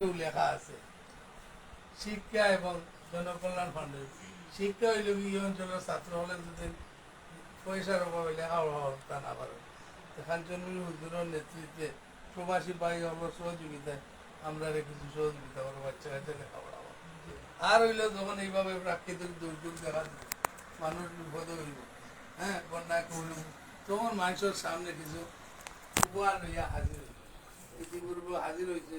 লেখা আছে। শিক্ষা এবং জনকল্যাণ ফান্ডের শিক্ষা হইল কি অঞ্চলের ছাত্র হলে যদি পয়সার অভাবে লেখাপড়া তা না পারে খানচন্দ্রী হুজুরের নেতৃত্বে প্রবাসী ভাই হল সহযোগিতায় আমরা কিছু সহযোগিতা করব বাচ্চা কাচ্চা লেখাপড়া হবে। আর হইলে যখন এইভাবে প্রাকৃতিক দুর্যোগ দেখা দিবে, মানুষ বিপদ হইব হ্যাঁ বন্যা করল তখন মানুষের সামনে কিছু উপহার লইয়া হাজির হইব। ইতিপূর্বে হাজির হয়েছে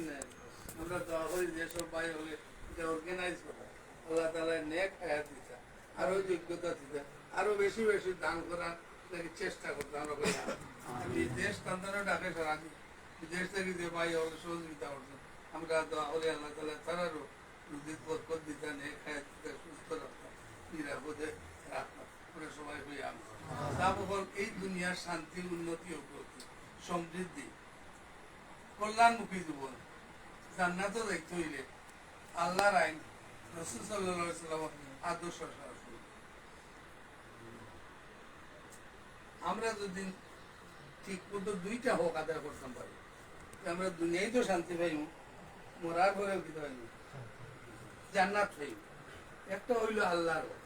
নাই? আমরা যোগ্যতা দিতা আরও বেশি বেশি দান করার চেষ্টা করতে আমরা করি। আমি দেশ তান্তানো ডাকে বিদেশ থেকে যে ভাই সহযোগিতা আমরা দোয়া করি আল্লাহ দিতা নেক হায়াত দিতা সুস্থ রাখতাম নিরাপদে রাখতাম আমরা সবাই হই আমি এই দুনিয়ার শান্তি উন্নতি অগ্রগতি সমৃদ্ধি, কল্যাণমুখী জীবন। জান্নাত দেখতে হইলে আল্লাহর আইন, রসুল সাল্লাম আদর্শ আমরা যদি ঠিক মতো দুইটা হোক আদায় করতাম পারি আমরা দুনিয়ায় তো শান্তি পাইব মরার পরেও কি পাইব জান্নাত পাইব একটা হইল আল্লাহর।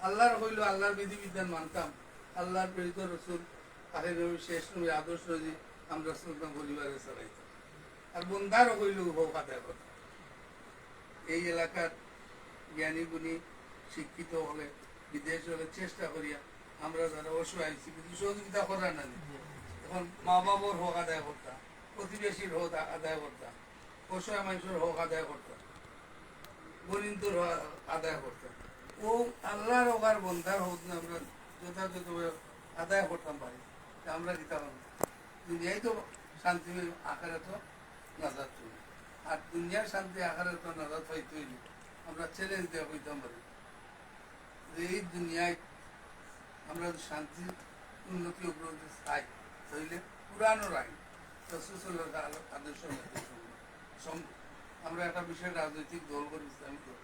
আল্লাহর হইল আল্লাহর বিধি বিধান মানতাম। আল্লাহর প্রেরিত রসুল আখের নবী, শেষ নবী, আদর্শ যে আমরা সুলতান পরিবারে চালাইতাম। আর বন্ধারও হইল হোক আদায় এই এলাকার জ্ঞানী গুণী, শিক্ষিত হলে, বিদেশ হলে চেষ্টা করিয়া আমরা যারা অসহায় কিন্তু সহযোগিতা করার না এখন মা বাবার হোক আদায় করতাম প্রতিবেশীর হোক আদায় করতাম অসহায় মানুষের হোক আদায় করতাম গরিন্দর আদায় করতাম ও আল্লাহর ওগার বন্ধার হোক না আমরা যথাযথভাবে আদায় করতাম পারি আমরা দিতাম দুনিয়ায় তো শান্তি আকারে তো নাজাত আর দুনিয়ার শান্তি আকারে তো নাজাত হইতে হইল। আমরা চ্যালেঞ্জ দেওয়া হইতাম পারি এই দুনিয়ায় আমরা শান্তি, উন্নতি, অগ্রগতি চাই, তাহলে পুরানো আইন আদর্শ আমরা একটা বিশেষ রাজনৈতিক দল করি ইসলামিক দল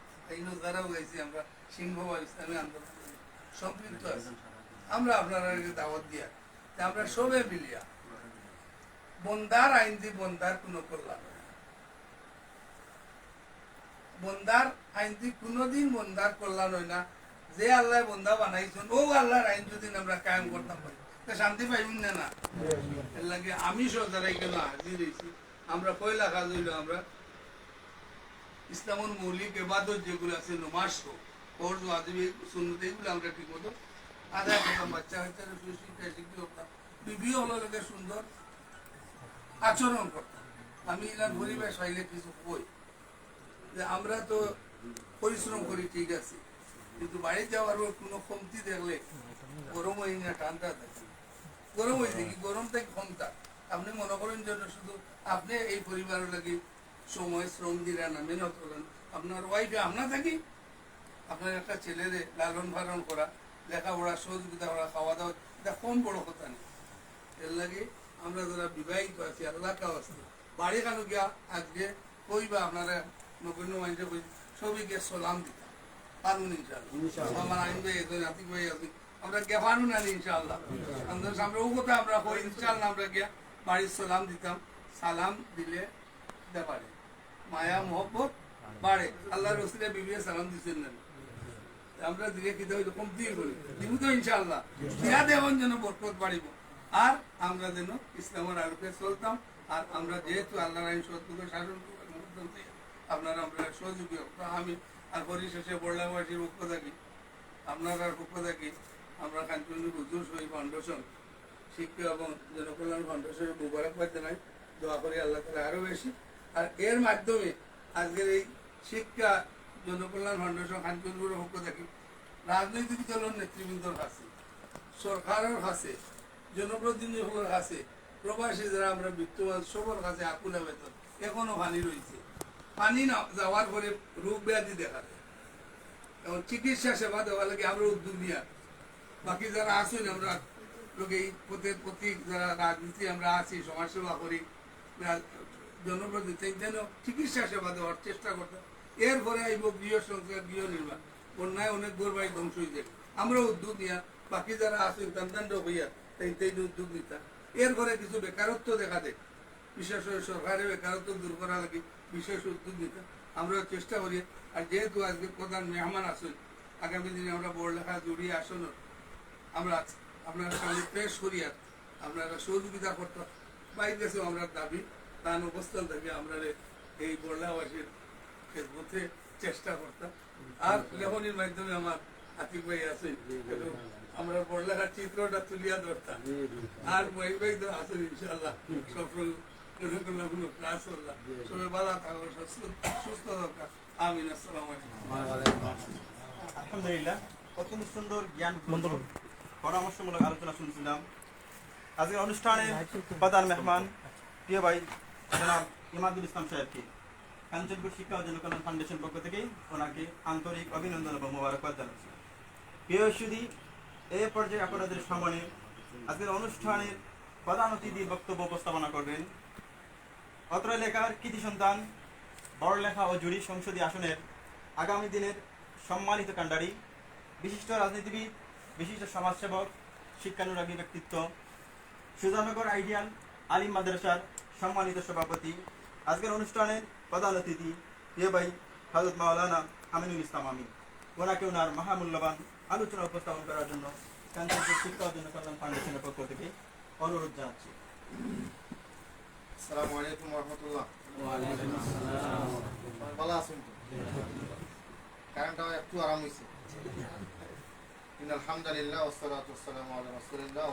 বন্দার আইন দিয়ে বন্দার কোনো কল্যাণ। বন্দার আইন কোনোদিন বন্দার কল্যাণ হয় না। যে আল্লাহ বন্দা বানাইছেন, ও আল্লাহর আইন যদি আমরা কায়েম করতাম শান্তি পাইবেন না আমি যারা এখানে হাজির হয়েছি, আমরা কয়লা কাজ হইল আমরা ইসলামের মৌলিক এবাদত যেগুলো আছে, নমাজ হোক এগুলো আমরা ঠিক মতো আদায় করতাম বাচ্চা শিক্ষিত করতাম হলো সুন্দর আচরণ করতাম আমি কিছু কই? যে আমরা তো পরিশ্রম করি, ঠিক আছে, কিন্তু বাড়ি যাওয়ার কোনো কমতি দেখলে গরম হয়ে না ঠান্ডা থাকে গরম হয়ে দেখি গরম থেকে ক্ষমতা। আপনি মনে করেন জন্য শুধু আপনি এই পরিবারের লাগে সময় শ্রম দিলেন না মেহনত করলেন। আপনার ওয়াইফে আমরা থাকি। আপনার একটা ছেলেরে লালন পালন করা লেখাপড়া সহযোগিতা করা খাওয়া দাওয়া এটা কম বড় কথা নেই এর লাগে আমরা যারা বিবাহিত আছি এলাকা আছে বাড়ি কেন গিয়া আজকে কইবা আপনারা নগণ্য মানুষের কই সবাইকে সালাম দিতাম? পারুন ইনশাআল্লাহ। আমার আইন ভাই এদের নাতিক ভাই আছে আমরা গে পারুন না ইনশাআল্লাহ। আমাদের সামনে ও কথা আমরা কই ইনশাআল্লাহ আমরা গিয়া বাড়ির সালাম দিতাম। সালাম দিলে দিতে পারে মায়া, মোহব্বত বাড়ে। আল্লাহ রসুলের বিবিয়ে সালাম দিচ্ছেন না। আমরা দিলে কি হইল কমতি করি। দিব তো ইনশাআল্লাহ। দিয়া দেওয়ান যেন বরকত বাড়িব। আর আমরা যেন ইসলামের আলোকে চলতাম। আর আমরা যেহেতু আল্লাহর আইন সত্যকে শাসন আপনারা আমরা সহযোগী আমি আর পরিশেষে বড়লাবাসীর পক্ষ থাকি আপনার পক্ষ থাকি আমরা কাঞ্চনী হুজুর শহীদ ফাউন্ডেশন, শিক্ষা এবং জনকল্যাণ ফাউন্ডেশনের মুবারকবাদ জানাই দোয়া করি আল্লাহ তালা আরও বেশি আর এর মাধ্যমে আজকের এই শিক্ষা, জনকল্যাণ ফাউন্ডেশন কাঞ্চনপুরের পক্ষ থাকি রাজনৈতিক দলের নেতৃবৃন্দর কাছে, সরকারের কাছে জনপ্রতিনিধিগুলোর কাছে, প্রবাসী যারা আমরা বিত্তবান, সবার কাছে আকুল বেতন এখনও পানি রয়েছে। পানি না যাওয়ার পরে রোগ ব্যাধি দেখা দেয়। এবং চিকিৎসা সেবা দেওয়া লাগে আমরা উদ্যোগ নিয়ে বাকি যারা আসুন আমরা লোকে এই পথের প্রতি যারা রাজনীতি আমরা আছি, সমাজসেবা করি জনপ্রতিনিধি যেন চিকিৎসা সেবা দেওয়ার চেষ্টা এরপরে আইব গৃহ গৃহ নির্মাণ। অনেক ধ্বংস আমরা উদ্যোগ নিয়ে, বাকি যারা হইয়া তাই তাই উদ্যোগ নিতা এর ঘরে কিছু বেকারত্ব দেখা দেয় বিশেষ করে সরকারের বেকারত্ব দূর করা লাগে বিশেষ উদ্যোগ নিতে আমরা চেষ্টা করি, আর যেহেতু আজকে প্রধান মেহমান আসুন আগামী দিনে আমরা বড় লেখা জড়িয়ে আসুন আমরা আপনারা সামনে পেশ করি আর আপনারা সহযোগিতা করতাম বাইর আমরা দাবি তার অবস্থান থেকে আমরা এই বড়লাবাসীর খেদমতে চেষ্টা করতাম। আর লেখনির মাধ্যমে আমার আতিক ভাই আছে আমরা চিত্রটা তুলিয়া ধরতাম। আর বই বই তো আসুন ইনশাল্লাহ সফল কোনো কোনো কোনো ক্লাস করলাম সবাই ভালো থাকো সুস্থ সুস্থ আমিন আসসালামু আলহামদুলিল্লাহ অত্যন্ত সুন্দর জ্ঞান পরামর্শমূলক আলোচনা শুনছিলাম। আজকের অনুষ্ঠানে প্রধান মেহমান প্রিয় ভাই ইমাদুল ইসলাম সাহেবকে কাঞ্চনপুর শিক্ষা ও জনকল্যাণ ফাউন্ডেশন পক্ষ থেকে ওনাকে আন্তরিক অভিনন্দন এবং মোবারকবাদ জানাচ্ছি। প্রিয় সুদী এই পর্যায়ে আপনাদের সামনে আজকের অনুষ্ঠানের প্রধান বক্তব্য উপস্থাপনা করবেন অত্র কৃতি সন্তান বড়লেখা ও জুড়ি সংসদীয় আসনের আগামী দিনের সম্মানিত কাণ্ডারি, বিশিষ্ট রাজনীতিবিদ, বিশিষ্ট সমাজসেবক, শিক্ষানুরাগী ব্যক্তিত্ব, সুজানগর আইডিয়াল, আলিম মাদ্রাসার সম্মানিত সভাপতি আজকের অনুষ্ঠানের প্রধান অতিথি প্রিয় ভাই হজরত মাওলানা আমিনুল ইসলাম আমিন। ওনাকে ওনার মহামূল্যবান আলোচনা উপস্থাপন করার জন্য কাঞ্চনপুর শিক্ষা ও জনকল্যাণ ফাউন্ডেশনের পক্ষ থেকে অনুরোধ জানাচ্ছি। আসসালামু আলাইকুম রহমতুল্লাহ ভালো আছেন তো? একটু আরাম হয়েছে আলহামদুলিল্লাহ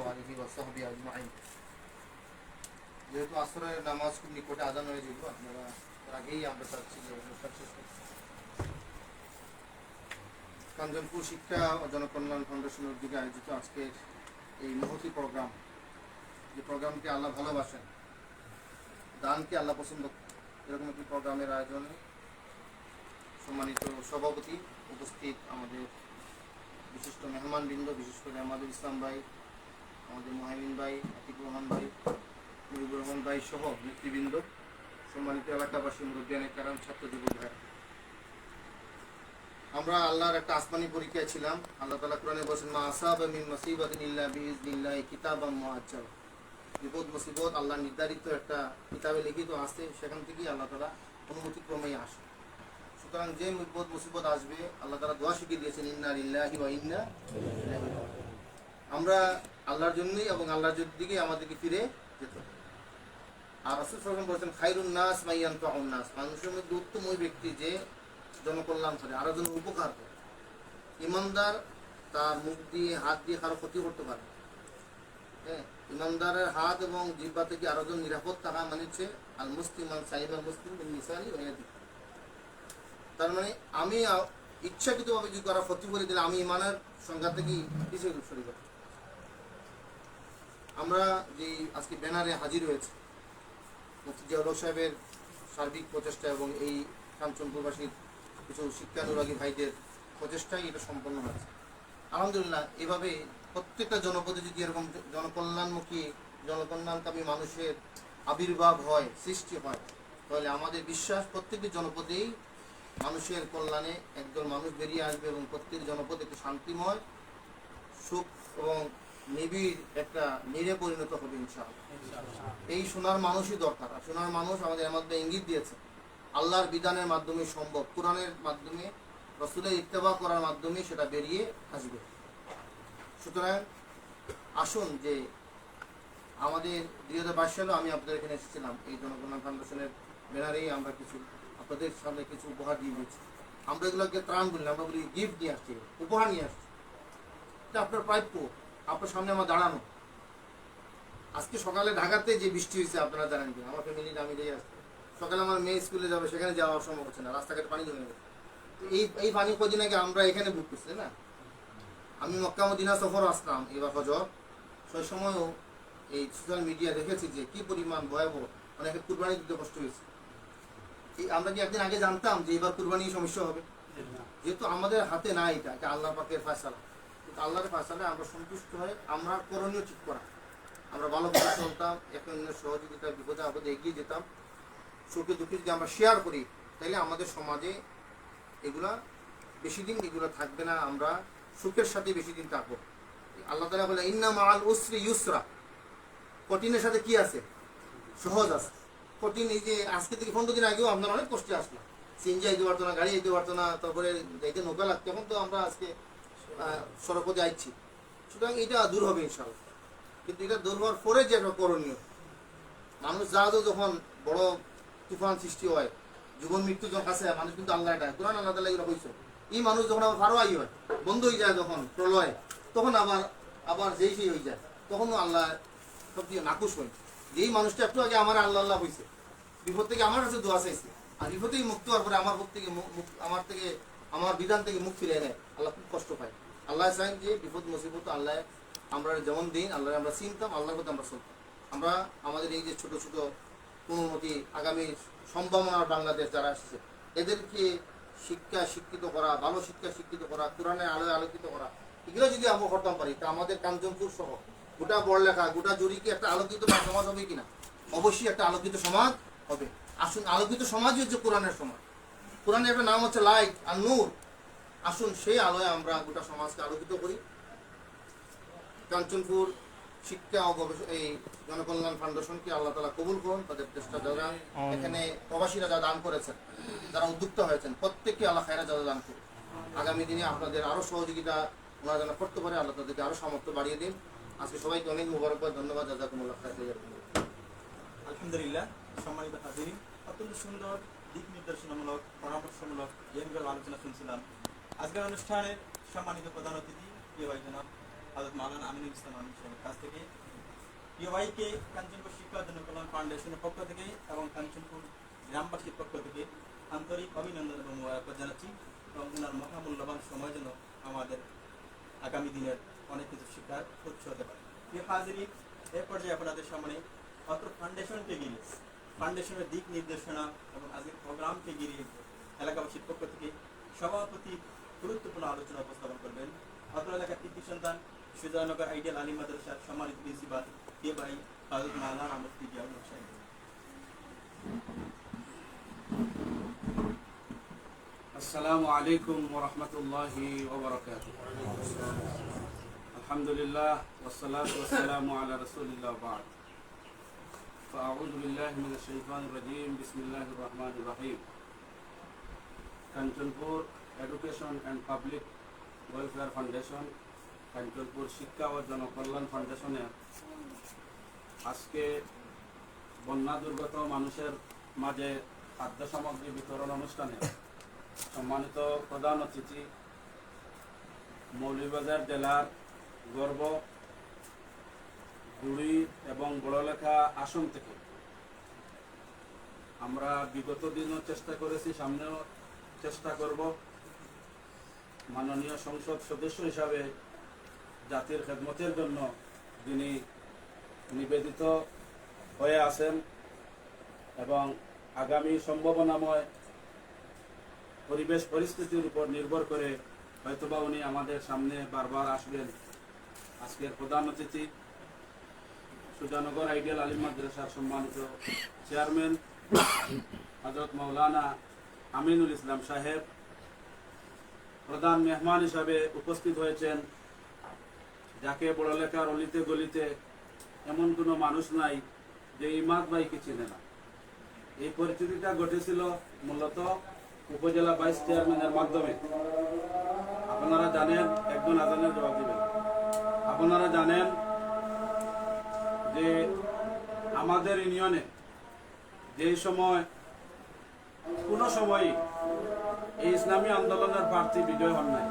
আলিহি আজমাইন। যেহেতু আসরের নামাজ খুব নিকটে আদান হয়ে যেত, আপনারা আগেই আমরা চাচ্ছি যে কাঞ্চনপুর শিক্ষা ও জনকল্যাণ ফাউন্ডেশনের উদ্যোগে আয়োজিত আজকের এই মহতি প্রোগ্রাম, যে প্রোগ্রামকে আল্লাহ ভালোবাসেন, দানকে আল্লাহ পছন্দ। এরকম একটি প্রোগ্রামের আয়োজনে সম্মানিত সভাপতি উপস্থিত আমাদের বিশিষ্ট মেহমানবৃন্দ, বিশেষ করে আমাদের ইসলাম ভাই, আমাদের মোহামিন ভাই, আতিকুর রহমান ভাই সহ নেতৃবৃন্দ সম্মানিত এলাকাবাসী কারণ ছাত্র যুবক ভাই। আমরা আল্লাহর একটা আসমানি পরীক্ষায় ছিলাম। আল্লাহ তালা কোরআনে বলছেন, মা আসাব ইল্লা মুআজ্জাল। বিপদ, মুসিবত আল্লাহ নির্ধারিত একটা কিতাবে লিখিত আছে, সেখান থেকেই আল্লাহ তালা অনুমতিক্রমেই আসে সুতরাং যে বিপদ, মুসিবত আসবে, আল্লাহ তালা দোয়া শিখিয়ে দিয়েছেন, ইন্না লিল্লাহি ওয়া ইন্না আমরা আল্লাহর জন্যই এবং আল্লাহর দিকেই আমাদেরকে ফিরে আর রাসূল বলেছেন, খাইরুন নাস মাইয়ান ফাউন নাস। মানুষের মধ্যে উত্তম ব্যক্তি যে জনকল্যাণ করে, আরও জনের উপকার করে। ইমানদার তার মুখ দিয়ে, হাত দিয়ে কারও ক্ষতি করতে পারে হ্যাঁ ইমানদারের হাত এবং জিব্বা থেকে আরও জন নিরাপদ থাকা মানে হচ্ছে আল মুসলিম আল আল মুসলিম মিসালি ওয়াদি তার মানে আমি ইচ্ছাকৃতভাবে যদি কারও ক্ষতি করে দিলে আমি ইমানের সংখ্যা থেকে পিছিয়ে সরি আমরা যে আজকে ব্যানারে হাজির হয়েছে মুফতি জিয়াউল সাহেবের সার্বিক প্রচেষ্টা এবং এই কাঞ্চনপুরবাসীর কিছু শিক্ষানুরাগী ভাইদের প্রচেষ্টাই এটা সম্পন্ন হয়েছে। আলহামদুলিল্লাহ, এভাবে প্রত্যেকটা জনপদে যদি এরকম জনকল্যাণমুখী, জনকল্যাণকামী মানুষের আবির্ভাব হয়, সৃষ্টি হয়, তাহলে আমাদের বিশ্বাস প্রত্যেকটি জনপদেই মানুষের কল্যাণে একদল মানুষ বেরিয়ে আসবে এবং প্রত্যেক জনপদ একটি শান্তিময়, সুখ এবং নিবিড় একটা নিরে পরিণত হবে ইনশাআল্লাহ। এই সোনার মানুষই দরকার সোনার মানুষ আমাদের এর মধ্যে ইঙ্গিত দিয়েছে। আল্লাহর বিধানের মাধ্যমে সম্ভব, কোরআনের মাধ্যমে, রসুলের ইত্তেবা করার মাধ্যমে সেটা বেরিয়ে আসবে। সুতরাং আসুন যে আমাদের দুই হাজার বাইশ সালে আমি আপনাদের এখানে এসেছিলাম, এই জনকল্যাণ ফাউন্ডেশনের ব্যানারেই আমরা কিছু, আপনাদের সামনে কিছু উপহার দিয়ে দিয়েছি। আমরা এগুলোকে ত্রাণ বলি আমরা বলি গিফট নিয়ে আসছি, উপহার নিয়ে আসছি। এটা আপনার প্রাপ্য। আপনার সামনে আমার দাঁড়ানো। আজকে সকালে ঢাকাতে যে বৃষ্টি হয়েছে আপনারা জানেন কিনা? আমার ফ্যামিলি আমি দিয়ে আসছি সকালে আমার মেয়ে স্কুলে যাবে সেখানে যাওয়া সম্ভব হচ্ছে না। রাস্তাঘাটে পানি জমে গেছে। তো এই এই পানি কদিন আগে আমরা এখানে বুক করছি না? আমি মক্কা মদিনা সফর আসলাম এবার হজর। সেই সময়ও এই সোশ্যাল মিডিয়া দেখেছি যে কি পরিমাণ ভয়াবহ অনেকে কুরবানি দিতে কষ্ট হয়েছে। এই আমরা কি একদিন আগে জানতাম যে এবার কুরবানি সমস্যা হবে? যেহেতু আমাদের হাতে না এটা এটা আল্লাহ পাকের ফায়সালা। কিন্তু আল্লাহর ফায়সালায় আমরা সন্তুষ্ট হয়ে আমরা করণীয় ঠিক করা। আমরা ভালোভাবে চলতাম, এক অন্যের সহযোগিতা বিপদে আপদে এগিয়ে যেতাম। সুখে দুঃখে যদি আমরা শেয়ার করি, তাহলে আমাদের সমাজে এগুলা বেশি দিন এগুলো থাকবে না, আমরা সুখের সাথে বেশি দিন থাকব। আল্লাহ তালা বলে, ইন্না মাল উসরি ইউসরা। কঠিনের সাথে কি আছে? সহজ আছে। কঠিন এই যে আজকে থেকে পনেরো দিন আগেও আপনার অনেক কষ্টে আসলো। সিএনজি আইতে পারতো না, গাড়ি আইতে পারতো না, তারপরে যাইতে নৌকা লাগতো। এখন তো আমরা আজকে আহ, সড়কপথে আইছি সুতরাং এটা দূর হবে ইনশাল্লাহ কিন্তু এটা দূর হওয়ার পরে যে একটা করণীয়। মানুষ জাহাজও যখন বড় তুফান সৃষ্টি হয় জীবন মৃত্যু যখন হয়, মানুষ কিন্তু আল্লাহ এটা কোরআন আল্লাহ তালা এগুলো কইছে। এই মানুষ যখন আবার ফারোয়াই হয় বন্ধ হয়ে যায় যখন প্রলয় তখন আবার আবার যেই সেই হয়ে যায় তখনও আল্লাহ সব দিয়ে নাকুশ হয়। যেই মানুষটা একটু আগে আমার আল্লাহ আল্লাহ হয়েছে বিপদ থেকে আমার কাছে দোয়া চাইছে আর বিপদ থেকে মুক্ত হওয়ার পরে আমার থেকে আমার থেকে আমার বিধান থেকে মুখ ফিরে নেয় আল্লাহ খুব কষ্ট পায়। আল্লাহ চাইন যে বিপদ, মুসিবত, আল্লাহ আমরা যেমন দিন আল্লাহ আমরা চিনতাম আল্লাহর কথা আমরা শুনতাম আমরা আমাদের এই যে ছোট ছোট কোনোমতি আগামী সম্ভাবনা বাংলাদেশ যারা আসছে, এদেরকে শিক্ষা শিক্ষিত করা, ভালো শিক্ষা শিক্ষিত করা, কোরআনের আলোয় আলোকিত করা, এগুলো যদি আমরা করতাম পারি, তা আমাদের কাঞ্চনপুর সহ গোটা বড়লেখা গোটা জুড়িকে একটা আলোকিত সমাজ হবে কিনা? অবশ্যই একটা আলোকিত সমাজ হবে। আসুন, আলোকিত সমাজই হচ্ছে কোরআনের সমাজ। কোরআনের একটা নাম হচ্ছে লাইট আর নূর। আসুন সেই আলোয় আমরা গোটা সমাজকে আলোকিত করি। কাঞ্চনপুর শিক্ষা ও গবেষ- এই জনকল্যাণ ফাউন্ডেশনকে আল্লাহ তালা কবুল করুন তাদের চেষ্টা যারা এখানে প্রবাসীরা যা দান করেছেন যারা উদ্যুক্ত হয়েছেন প্রত্যেককে আল্লাহ খায়রা যারা দান করুন আগামী দিনে আপনাদের আরও সহযোগিতা ওনারা যেন করতে পারে আল্লাহ তাদেরকে আরও সামর্থ্য বাড়িয়ে দিন। আজকে সবাইকে অনেক মুবারকবাদ ধন্যবাদ জাজাকুমুল্লাহ আলহামদুলিল্লাহ সম্মানিত হাজিরি অত্যন্ত সুন্দর দিক নির্দেশনামূলক পরামর্শমূলক জ্ঞানগর আলোচনা শুনছিলাম। আজকের অনুষ্ঠানের সম্মানিত প্রধান অতিথি, প্রিয় ভাই জনাব হাজরত মাওলানা আমিনুল ইসলাম আমিন সাহেবের কাছ থেকে, প্রিয় ভাইকে কাঞ্চনপুর শিক্ষা জনকল্যাণ ফাউন্ডেশনের পক্ষ থেকে এবং কাঞ্চনপুর গ্রামবাসীর পক্ষ থেকে আন্তরিক অভিনন্দন এবং জানাচ্ছি এবং ওনার মহামূল্যবান সময় যেন আমাদের আগামী দিনের অনেক কিছু শিক্ষার উৎস হতে পারে। প্রিয় হাজিরি এ পর্যায়ে আপনাদের সামনে অত্র ফাউন্ডেশনকে ঘিরে, ফাউন্ডেশনের দিক নির্দেশনা এবং আজকের প্রোগ্রামকে ঘিরে এলাকাবাসীর পক্ষ থেকে সভাপতি গুরুত্বপূর্ণ আলোচনা উপস্থাপন করবেন অত্র এলাকার কৃতি সন্তান সুজয়নগর আইডিয়াল আলী মাদ্রাসার সম্মানিত প্রিন্সিপাল কে ভাই ফারুক মালান আমস্তি জিয়াউল হক সাহেব السلام عليكم ورحمة الله وبركاته الحمد لله والصلاة والسلام على رسول الله بعد فأعوذ بالله من الشيطان الرجيم بسم الله الرحمن الرحيم Kanchanpur education and public welfare foundation Kanchanpur শিক্ষা ও জনকল্যাণ ফাউন্ডেশনের আজকে বন্যা দুর্গত মানুষের মাঝে খাদ্য সামগ্রী বিতরণ অনুষ্ঠানে সম্মানিত প্রধান অতিথি, মৌলভীবাজার জেলার গর্ব, গুড়ি এবং বড়লেখা আসন থেকে। আমরা বিগত দিনও চেষ্টা করেছি, সামনেও চেষ্টা করব। মাননীয় সংসদ সদস্য হিসাবে জাতির খেদমতের জন্য যিনি নিবেদিত হয়ে আছেন এবং আগামী সম্ভাবনাময় পরিবেশ পরিস্থিতির উপর নির্ভর করে হয়তোবা উনি আমাদের সামনে বারবার আসবেন। আজকের প্রধান অতিথি, সুজানগর আইডিয়াল আলিম মাদ্রাসার সম্মানিত চেয়ারম্যান হজরত মৌলানা আমিনুল ইসলাম সাহেব প্রধান মেহমান হিসাবে উপস্থিত হয়েছেন। যাকে বড়লেখার অলিতে গলিতে এমন কোনো মানুষ নাই যে ইমাদ ভাইকে চিনে না। এই পরিস্থিতিটা ঘটেছিল মূলত উপজেলা ভাইস চেয়ারম্যানের মাধ্যমে। আপনারা জানেন, একজন আজানের জবাব দিবেন। আপনারা জানেন যে আমাদের ইউনিয়নে যে সময় কোনো সময়ই এই ইসলামী আন্দোলনের প্রার্থী বিজয় হন নাই।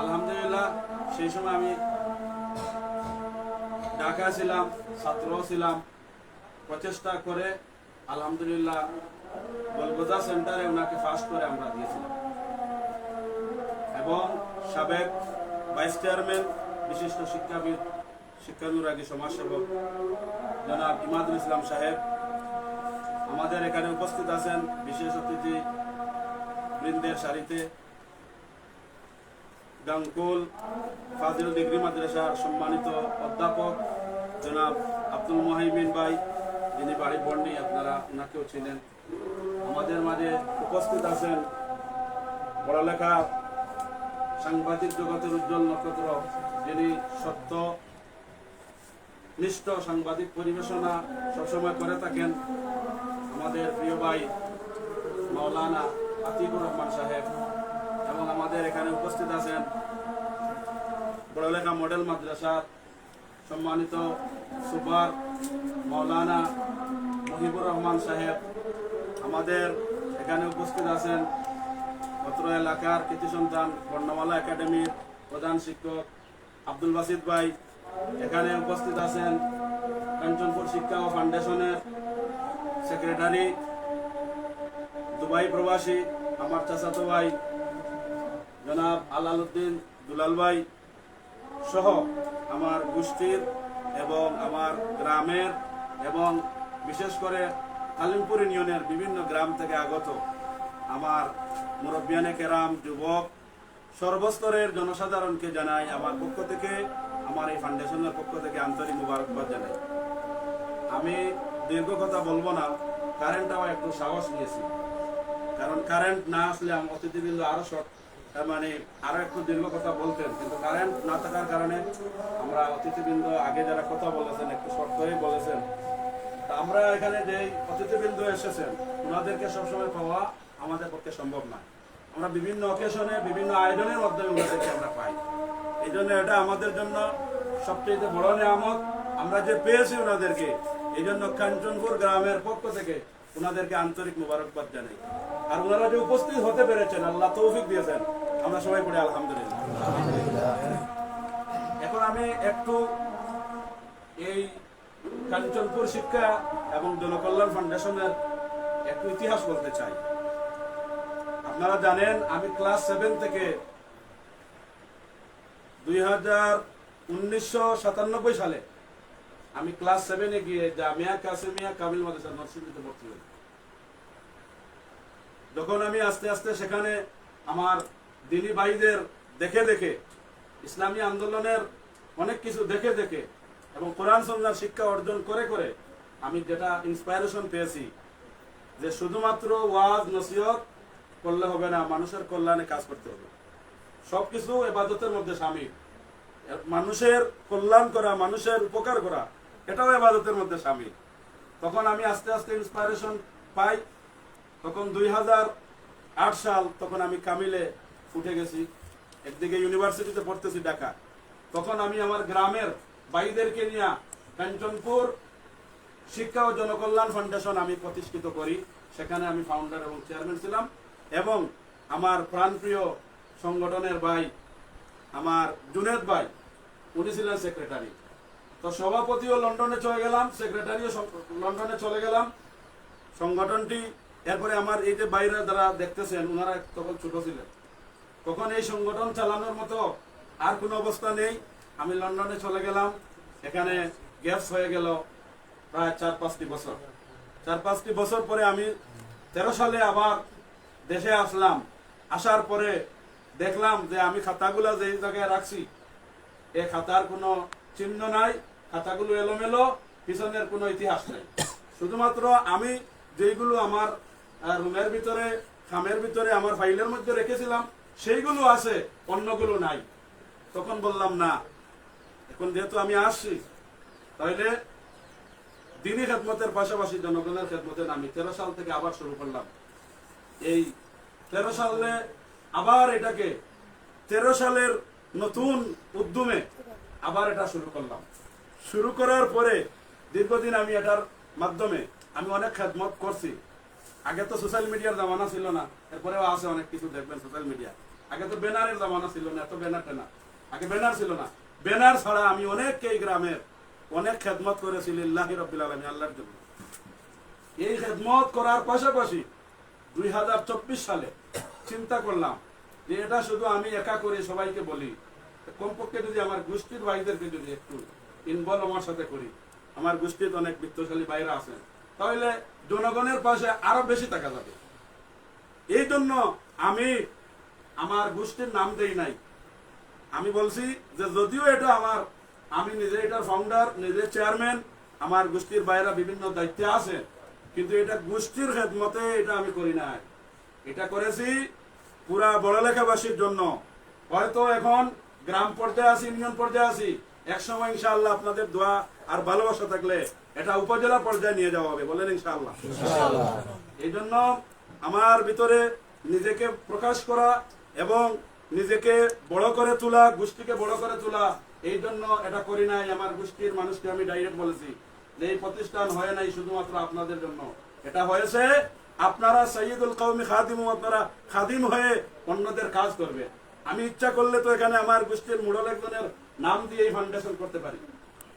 আলহামদুলিল্লাহ, সেই সময় আমি ঢাকা ছিলাম ছাত্র ছিলাম। প্রচেষ্টা করে আলহামদুলিল্লাহ গোলগোজা সেন্টারে ওনাকে ফার্স্ট করে আমরা দিয়েছিলাম। এবং সাবেক ভাইস চেয়ারম্যান, বিশিষ্ট শিক্ষাবিদ, শিক্ষানুরাগী সমাজসেবক জনাব ইমাদুল ইসলাম সাহেব, আমাদের এখানে উপস্থিত আছেন বিশেষ অতিথি বৃন্দের সারিতে গাঙ্কুল ফাজিল ডিগ্রি মাদ্রাসার সম্মানিত অধ্যাপক জনাব আব্দুল মহিমিন ভাই, যিনি বাড়ি বন্ডি আপনারা ওনাকেও ছিলেন আমাদের মাঝে উপস্থিত আছেন পড়ালেখা সাংবাদিক জগতের উজ্জ্বল নক্ষত্র, যিনি সত্য, নিষ্ঠ সাংবাদিক পরিবেশনা সবসময় করে থাকেন। আমাদের প্রিয় ভাই মাওলানা আতিকুর রহমান সাহেব এবং আমাদের এখানে উপস্থিত আছেন বড়লেখা মডেল মাদ্রাসা সম্মানিত সুপার মৌলানা মহিবুর রহমান সাহেব। আমাদের এখানে উপস্থিত আছেন অত্র এলাকার কৃতি সন্তান বর্ণমালা একাডেমির প্রধান শিক্ষক আব্দুল বাসিদ ভাই। এখানে উপস্থিত আছেন কাঞ্চনপুর শিক্ষা ও ফাউন্ডেশনের সেক্রেটারি দুবাই প্রবাসী, আমার চাচাতো ভাই, জনাব আলাল উদ্দিন দুলাল ভাই সহ আমার গোষ্ঠীর এবং আমার গ্রামের এবং বিশেষ করে কালিমপুর ইউনিয়নের বিভিন্ন গ্রাম থেকে আগত আমার মুরব্বিয়ানে কেরাম যুবক, সর্বস্তরের জনসাধারণকে জানাই আমার পক্ষ থেকে, আমার এই ফাউন্ডেশনের পক্ষ থেকে আন্তরিক মুবারকবাদ জানাই। আমি দীর্ঘ কথা বলব না, কারেন্ট আমার একটু সাহস নিয়েছি। কারণ কারেন্ট না আসলে অতিথিবৃন্দ আরও শর্ট মানে আরও একটু দীর্ঘ কথা বলতেন। কিন্তু কারেন্ট না থাকার কারণে আমরা অতিথিবৃন্দ আগে যারা কথা বলেছেন, একটু শর্ট করেই বলেছেন। তা আমরা এখানে যে অতিথিবৃন্দ এসেছেন ওনাদেরকে সবসময় পাওয়া আমাদের পক্ষে সম্ভব না আমরা বিভিন্ন অকেশনে বিভিন্ন আয়োজনের মাধ্যমে ওনাদেরকে আমরা পাই। এই জন্য এটা আমাদের জন্য সবচেয়ে বড় নিয়ামত। আমরা যে পেয়েছি ওনাদেরকে এই জন্য কাঞ্চনপুর গ্রামের পক্ষ থেকে ওনাদেরকে আন্তরিক মুবারকবাদ জানাই। আর ওনারা যে উপস্থিত হতে পেরেছেন, আল্লাহ তৌফিক দিয়েছেন। আমরা সবাই পড়ি আলহামদুলিল্লাহ। এখন আমি একটু এই কাঞ্চনপুর শিক্ষা এবং জনকল্যাণ ফাউন্ডেশনের একটু ইতিহাস বলতে চাই। আপনারা জানেন, আমি ক্লাস সেভেন থেকে দুই সালে আমি ক্লাস সেভেনে গিয়ে জামিয়া কাসেমিয়া কামিল মাদ্রাসা, নরসিংদীতে ভর্তি হই যখন আমি আস্তে আস্তে সেখানে আমার দিনী ভাইদের দেখে দেখে, ইসলামী আন্দোলনের অনেক কিছু দেখে দেখে এবং কোরআন সন্ন্যার শিক্ষা অর্জন করে করে আমি যেটা ইন্সপায়ারেশন পেয়েছি, যে শুধুমাত্র ওয়াজ, নসিহত করলে হবে না, মানুষের কল্যাণে কাজ করতে হবে। সবকিছু এবাদতের মধ্যে সামিল। মানুষের কল্যাণ করা, মানুষের উপকার করা এটাও এবাদতের মধ্যে সামিল। তখন আমি আস্তে আস্তে ইন্সপায়ারেশন পাই। তখন দুই হাজার আট সাল তখন আমি কামিলে উঠে গেছি। একদিকে ইউনিভার্সিটিতে পড়তেছি ঢাকা। তখন আমি আমার গ্রামের ভাইদেরকে নিয়ে কাঞ্চনপুর শিক্ষা ও জনকল্যাণ ফাউন্ডেশন আমি প্রতিষ্ঠিত করি। সেখানে আমি ফাউন্ডার এবং চেয়ারম্যান ছিলাম এবং আমার প্রাণপ্রিয় সংগঠনের ভাই, আমার জুনেদ ভাই, উনি ছিলেন সেক্রেটারি তো সভাপতিও লন্ডনে চলে গেলাম সেক্রেটারিও লন্ডনে চলে গেলাম। সংগঠনটি, এরপরে আমার এই যে বাইরে যারা দেখতেছেন, ওনারা তখন ছোট ছিলেন। তখন এই সংগঠন চালানোর মতো আর কোনো অবস্থা নেই। আমি লন্ডনে চলে গেলাম। এখানে গ্যাস হয়ে গেল প্রায় চার পাঁচটি বছর। চার পাঁচটি বছর পরে আমি তেরো সালে আবার দেশে আসলাম। আসার পরে দেখলাম যে আমি খাতাগুলো যে জায়গায় রাখছি, এ খাতার কোনো চিহ্ন নাই। খাতাগুলো এলোমেলো, পিছনের কোনো ইতিহাস নাই। শুধুমাত্র আমি যেইগুলো আমার রুমের ভিতরে, খামের ভিতরে, আমার ফাইলের মধ্যে রেখেছিলাম, সেইগুলো আছে, অন্যগুলো নাই। তখন বললাম, না, এখন যেহেতু আমি আসছি তাহলে দিনী খেদমতের পাশাপাশি জনগণের খেদমতে আমি তেরো সাল থেকে আবার শুরু করলাম। এই তেরো সালে আবার এটাকে, তেরো সালের নতুন উদ্যমে আবার এটা শুরু করলাম। শুরু করার পরে দীর্ঘদিন আমি এটার মাধ্যমে আমি অনেক খেদমত করছি। আগে তো সোশ্যাল মিডিয়ার জামানা ছিল না, এরপরেও আছে অনেক কিছু দেখবেন সোশ্যাল মিডিয়া আগে তো ব্যানারের জামানা ছিল না, এত ব্যানার টেনা আগে ব্যানার ছিল না। ব্যানার ছাড়া আমি অনেক এই গ্রামের অনেক খেদমত করেছি লিল্লাহি রব্বিল আলমী আল্লাহর জন্য। এই খেদমত করার পাশাপাশি দুই হাজার চব্বিশ সালে চিন্তা করলাম যে এটা শুধু আমি একা করে সবাইকে বলি। কমপক্ষে যদি আমার গোষ্ঠীর ভাইদেরকে যদি একটু ইনভলভ আমার সাথে করি। আমার গোষ্ঠীতে অনেক বিত্তশালী বাইরা আছেন। তাহলে জনগণের পাশে আরও বেশি টাকা যাবে। এই জন্য আমি আমার গোষ্ঠীর নাম দেই নাই। আমি বলছি যে যদিও এটা আমার, আমি নিজে এটার ফাউন্ডার নিজে চেয়ারম্যান আমার গোষ্ঠীর বাইরা বিভিন্ন দায়িত্বে আছে, কিন্তু এটা গোষ্ঠীর খেদমতে এটা আমি করি নাই। এটা করেছি পুরা বড়লেখাবাসীর জন্য। হয়তো এখন গ্রাম পর্যায়ে আছি, ইউনিয়ন পর্যায়ে আছি একসময় ইনশাআল্লাহ আপনাদের দোয়া আর ভালোবাসা থাকলে এটা উপজেলা পর্যায়ে নিয়ে যাওয়া হবে বলেন ইনশাআল্লাহ। এই জন্য আমার ভিতরে নিজেকে প্রকাশ করা এবং নিজেকে বড় করে তোলা গোষ্ঠীকে বড় করে তোলা এই জন্য এটা করি নাই আমার গোষ্ঠীর মানুষকে আমি ডাইরেক্ট বলেছি যে এই প্রতিষ্ঠান হয় নাই শুধুমাত্র আপনাদের জন্য। এটা হয়েছে আপনারা সৈয়দুল কৌমি খাদিম আপনারা খাদিম হয়ে অন্যদের কাজ করবে আমি ইচ্ছা করলে তো এখানে আমার গোষ্ঠীর মুড়ল একজনের নাম দিয়ে এই ফাউন্ডেশন করতে পারি।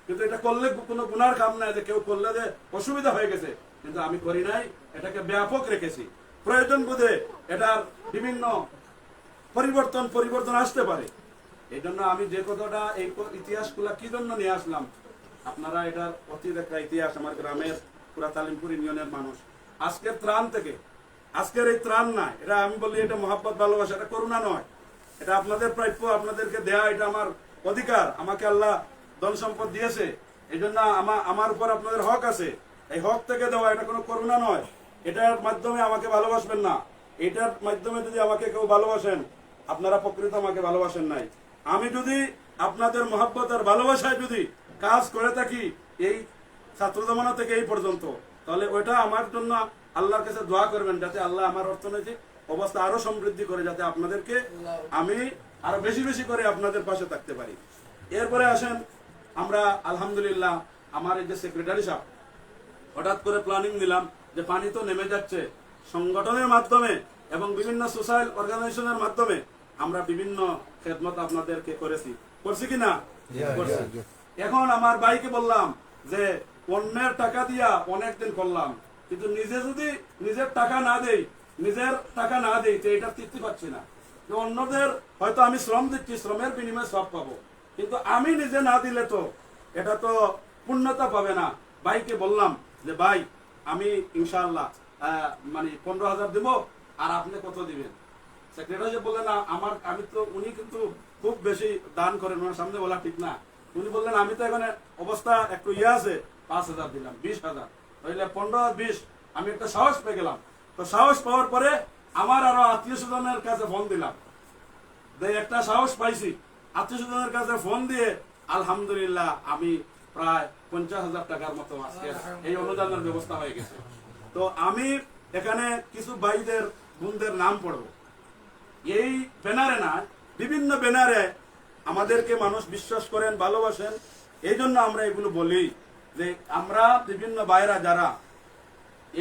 কিন্তু এটা করলে কোনো গুনার কাম নাই যে কেউ করলে যে অসুবিধা হয়ে গেছে। কিন্তু আমি করি নাই, এটাকে ব্যাপক রেখেছি। প্রয়োজন বোধে এটার বিভিন্ন পরিবর্তন পরিবর্তন আসতে পারে। এই জন্য আমি যে কথাটা এই ইতিহাসগুলা কি জন্য নিয়ে আসলাম, আপনারা এটার অতীত একটা ইতিহাস আমার গ্রামের পুরা তালিমপুর ইউনিয়নের মানুষ। আজকের ত্রাণ থেকে, আজকের এই ত্রাণ না এটা আমি বলি এটা মহাব্বত, ভালোবাসা, এটা করুণা নয়। এটা আপনাদের প্রাপ্য, আপনাদেরকে দেয়া, এটা আমার অধিকার, আমাকে আল্লাহ ধন সম্পদ দিয়েছে। এই জন্য আমার উপর আপনাদের হক আছে। এই হক থেকে দেওয়া এটা কোনো করুণা নয়। এটার মাধ্যমে আমাকে ভালোবাসবেন না। এটার মাধ্যমে যদি আমাকে কেউ ভালোবাসেন, আপনারা প্রকৃত আমাকে ভালোবাসেন নাই। আমি যদি আপনাদের মহাব্বত আর ভালোবাসায় যদি কাজ করে থাকি এই ছাত্র জমানা থেকে এই পর্যন্ত, তাহলে ওইটা আমার জন্য আল্লাহর কাছে দোয়া করবেন যাতে আল্লাহ আমার অর্থনৈতিক অবস্থা আরও সমৃদ্ধি করে, যাতে আপনাদেরকে আমি আরও বেশি বেশি করে আপনাদের পাশে থাকতে পারি। এরপরে আসেন আমরা আলহামদুলিল্লাহ আমার এই যে সেক্রেটারি সাহেব হঠাৎ করে প্ল্যানিং দিলাম যে পানি তো নেমে যাচ্ছে। সংগঠনের মাধ্যমে এবং বিভিন্ন সোশ্যাল অর্গানাইজেশনের মাধ্যমে আমরা বিভিন্ন খেদমত আপনাদেরকে করেছি। করছি কি না? করছি। এখন আমার ভাইকে বললাম যে অন্যের টাকা দিয়া অনেকদিন করলাম কিন্তু নিজে যদি নিজের টাকা না দেই নিজের টাকা না দেই তো এটা তৃপ্তি পাচ্ছি না। তো অন্যদের হয়তো আমি শ্রম দিচ্ছি শ্রমের বিনিময়ে সব পাবো। কিন্তু আমি নিজে না দিলে তো এটা তো পূর্ণতা পাবে না। ভাইকে বললাম যে ভাই আমি ইনশাআল্লাহ আহ, মানে পনেরো হাজার দেবো আর আপনি কত দিবেন? সেক্রেটারি যে বললেন আমার আমি তো উনি কিন্তু খুব বেশি দান করেন ওনার সামনে বলা ঠিক না। উনি বললেন আমি তো এখানে অবস্থা একটু ইয়ে আছে পাঁচ হাজার দিলাম বিশ হাজার। তাহলে পনেরো বিশ আমি একটা সাহস পেয়ে গেলাম। তো সাহস পাওয়ার পরে আমার আরও আত্মীয় স্বজনের কাছে ফোন দিলাম। একটা সাহস পাইছি। আত্মীয় স্বজনের কাছে ফোন দিয়ে, আলহামদুলিল্লাহ, আমি প্রায় পঞ্চাশ হাজার টাকার মতো আজকে এই অনুদানের ব্যবস্থা হয়ে গেছে। তো আমি এখানে কিছু ভাইদের, বোনদের নাম পড়ব। এই ব্যানারে না, বিভিন্ন ব্যানারে আমাদেরকে মানুষ বিশ্বাস করেন, ভালোবাসেন। এই জন্য আমরা এগুলো বলি যে, আমরা বিভিন্ন বাইরা যারা,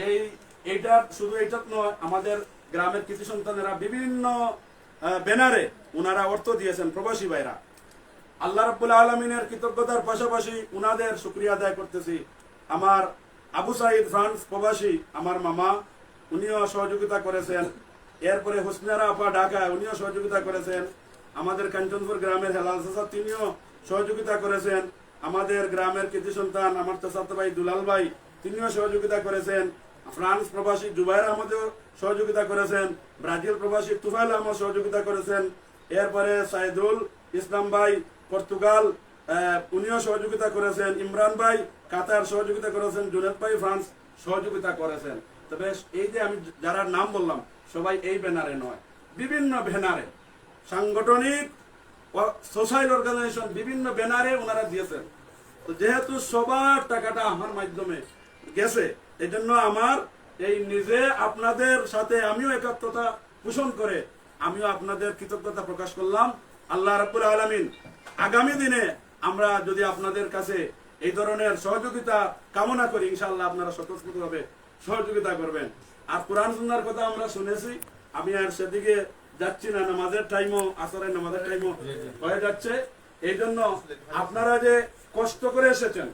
এই, এইটা শুধু এইটা নয়, আমাদের গ্রামের কৃষি সন্তানেরা বিভিন্ন ব্যানারে ওনারা অর্থ দিয়েছেন প্রবাসী ভাইরা। আল্লাহ রাব্বুল আলমিনের কৃতজ্ঞতার পাশাপাশি উনাদের শুক্রিয়া আদায় করতেছি। আমার আবু সাইদ ফ্রান্স প্রবাসী, আমার মামা, উনিও সহযোগিতা করেছেন। এরপরে হুসনারা আপা ঢাকা উনিও সহযোগিতা করেছেন। আমাদের কাঞ্চনপুর গ্রামের হেলাল চাচা, তিনিও সহযোগিতা করেছেন। আমাদের গ্রামের কৃতি সন্তান, আমার চাচাতো ভাই দুলাল ভাই, তিনিও সহযোগিতা করেছেন। ফ্রান্স প্রবাসী জুবাইর আহমদেও সহযোগিতা করেছেন, ব্রাজিল প্রবাসী তুফাইল আহমদ সহযোগিতা করেছেন, এরপরে সাইদুল ইসলাম ভাই পর্তুগাল উনিও সহযোগিতা করেছেন, ইমরান ভাই কাতার সহযোগিতা করেছেন, জুনেদ ভাই ফ্রান্স সহযোগিতা করেছেন। তবে এই যে আমি যারা নাম বললাম, সবাই এই ব্যানারে নয়, বিভিন্ন ব্যানারে সাংগঠনিক সোশ্যাল অর্গানাইজেশন বিভিন্ন ব্যানারে ওনারা দিয়েছেন। তো যেহেতু সবার টাকাটা আমার মাধ্যমে গেছে এই জন্য আমার এই নিজে আপনাদের সাথে আমিও একাত্মতা পোষণ করে, আমিও আপনাদের কৃতজ্ঞতা প্রকাশ করলাম। আল্লাহ রাব্বুল আলামিন, আগামী দিনে আমরা যদি আপনাদের কাছে এই ধরনের সহযোগিতা কামনা করি ইনশাল্লাহ আপনারা স্বতঃস্ফূর্তভাবে সহযোগিতা করবেন। আর কোরআন সুন্নার কথা আমরা শুনেছি, আমি আর সেদিকে যাচ্ছি না, নামাজের টাইমও আসরের নামাজের টাইমও হয়ে যাচ্ছে। এই জন্য আপনারা যে কষ্ট করে এসেছেন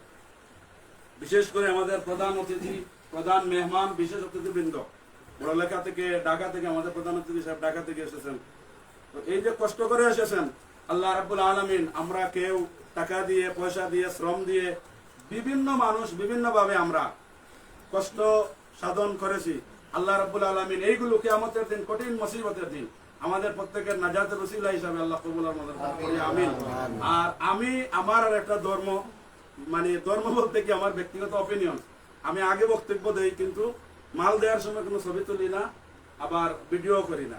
বিশেষ করে আমাদের প্রধান অতিথি প্রধান মেহমান বিশেষ অতিথিবৃন্দ। বড়লেখা থেকে ঢাকা থেকে আমাদের প্রধান অতিথি সাহেব ঢাকা থেকে এসেছেন। তো এই যে কষ্ট করে এসেছেন আল্লাহ রাব্বুল আলামিন আমরা কেউ টাকা দিয়ে পয়সা দিয়ে শ্রম দিয়ে বিভিন্ন মানুষ বিভিন্ন ভাবে আমরা কষ্ট সাধন করেছি। আল্লাহ রাব্বুল আলামিন এইগুলো কিয়ামতের দিন কঠিন মুসিবতের দিন আমাদের প্রত্যেকের নাজাতের রসিলা হিসাবে আল্লাহ কবুল আমিন। আর আমি আমার আর একটা ধর্ম মানে ধর্ম বলতে কি আমার ব্যক্তিগত অপিনিয়ন আমি আগে বক্তব্য দেই কিন্তু মাল দেওয়ার সময় কোনো ছবি তুলি না আবার ভিডিও করি না।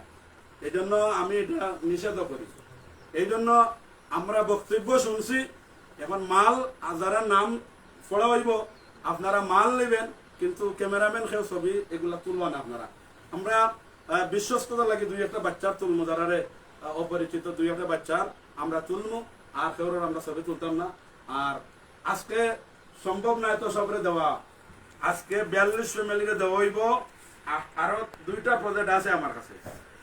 এই জন্য আমি এটা নিষেধ করি। এই জন্য আমরা বক্তব্য শুনছি এখন মাল যারা নাম পড়া হইব আপনারা মাল নেবেন কিন্তু ক্যামেরাম্যান খেয়ে ছবি এগুলা তুলব না আপনারা। আমরা বিশ্বস্ততা লাগে দুই একটা বাচ্চার তুলমু আহ, অপরিচিত দুই একটা বাচ্চার আমরা তুলমু আর কেউর আমরা ছবি তুলতাম না। আর আজকে সম্ভব না এত সবরে দেওয়া। আজকে বিয়াল্লিশ ফ্যামিলিকে দেওয়া হইব। আরও দুইটা প্রজেক্ট আছে আমার কাছে।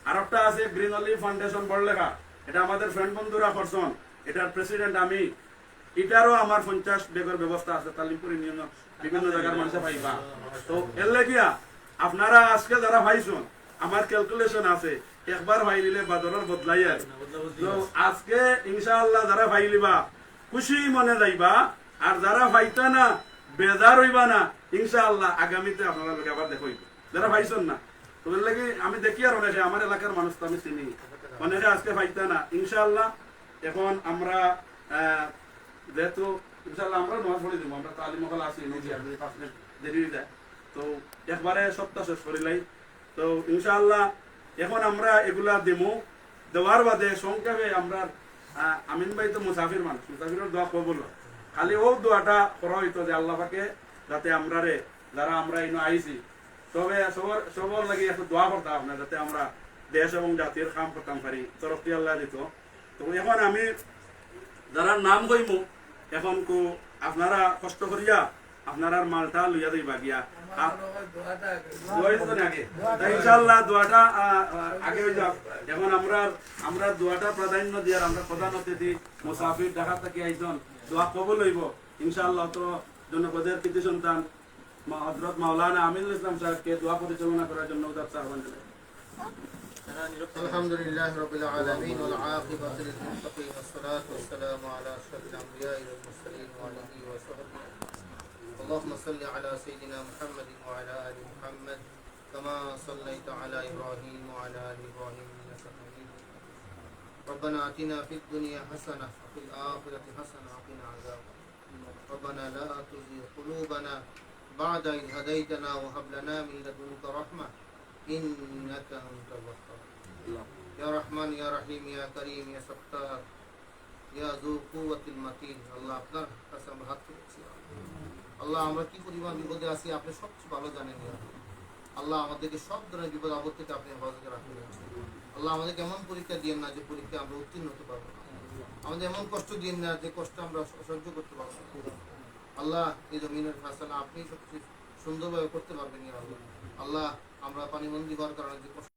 আর একটা আছে গ্রিন অলিভ ফাউন্ডেশন বড়লেখা এটা আমাদের ফ্রেন্ড বন্ধুরা করছেন। এটার প্রেসিডেন্ট আমি। এটারও আমার পঞ্চাশ বেগের ব্যবস্থা আছে। তালিমপুর ইউনিয়ন বিভিন্ন জায়গার মানুষে পাইবা। তো এর লেগিয়া আপনারা আজকে যারা ভাইছুন আমার ক্যালকুলেশন আছে, একবার ভাই নিলে বাদরের বদলাই আর। তো আজকে ইনশাআল্লাহ যারা ভাই লিবা খুশি মনে যাইবা আর যারা ভাইতা না, বেজার হইবা না, ইনশাআল্লাহ আগামীতে আপনারা লোকে আবার দেখো যারা ভাইছন না তো এর লাগি আমি দেখি আর অনেকে, আমার এলাকার মানুষ তো আমি চিনি। অনেকে আজকে ভাইতা না, ইনশাআল্লাহ এখন আমরা যেহেতু, ইনশাআল্লাহ আমরা নমাজ পড়ে দিব, আমরা তালিম মহল আছি দেরি হয়ে যায়। তো একবারে সপ্তাহ শেষ করিলাই তো ইনশাআল্লাহ এখন আমরা এগুলা দেবো দেওয়ার বাদে সংক্ষেপে আমরা আমিন ভাই তো মুসাফির মানুষ, মুসাফিরের দোয়া কবল হয়। খালি ও দোয়াটা করা হইতো যে আল্লাহ পাকে যাতে আমরা রে যারা আমরা ইনো আইছি তবে সবার সবার লাগে একটু দোয়া করতাম আপনার, যাতে আমরা দেশ এবং জাতির কাম করতাম পারি তরফটি আল্লাহ দিত। তো এখন আমি যারা নাম কইমু, এখন কো আপনারা কষ্ট করিয়া আপনারা মালটা লইয়া দিবা গিয়া। ইনশাআল্লাহ দোয়াটা আগে হয়ে যাক এখন আমরা আমরা দোয়াটা প্রাধান্য দিয়ার আমরা প্রধান অতিথি, মুসাফির ঢাকা থেকে আইজন দোয়া কবল হইব ইনশাআল্লাহ তো জনপদের কৃতি সন্তান মা- হযরত মাওলানা আমিনুল ইসলাম সাহেবকে দোয়া পরিচালনা করার জন্য উদার আহ্বান জানাই الحمد لله رب العالمين والعاقبة للمتقين والصلاة والسلام على أشرف الأنبياء والمرسلين وعلى آله وصحبه اللهم صل على سيدنا محمد وعلى آل محمد كما صليت على إبراهيم وعلى آل إبراهيم إنك حميد مجيد. ربنا آتنا في الدنيا حسنة وفي الآخرة حسنة وقنا عذاب النار. ربنا لا تزغ قلوبنا بعد إذ هديتنا وهب لنا من لدنك رحمة إنك أنت الوهاب يا رحمن يا رحيم يا كريم يا ستار يا ذو قوة المتين আল্লাহ আপনার কাছে আমরা হাত তুলেছি আল্লাহ আমরা কি পরিমাণ বিপদে আছি আপনি সবচেয়ে ভালো জানেন ইয়া আল্লাহ। আল্লাহ আমাদেরকে সব ধরনের বিপদ আপদ থেকে আপনি হেফাজতে রাখবেন আল্লাহ আমাদেরকে এমন পরীক্ষা দিয়েন না যে পরীক্ষা আমরা উত্তীর্ণ হতে পারব না। আমাদের এমন কষ্ট দিন না যে কষ্ট আমরা সহ্য করতে পারব না। আল্লাহ এই জমিনের ফাসলা আপনি সবচেয়ে সুন্দরভাবে করতে পারবেন আল্লাহ। আল্লাহ আমরা পানিবন্দী হওয়ার কারণে যে কষ্ট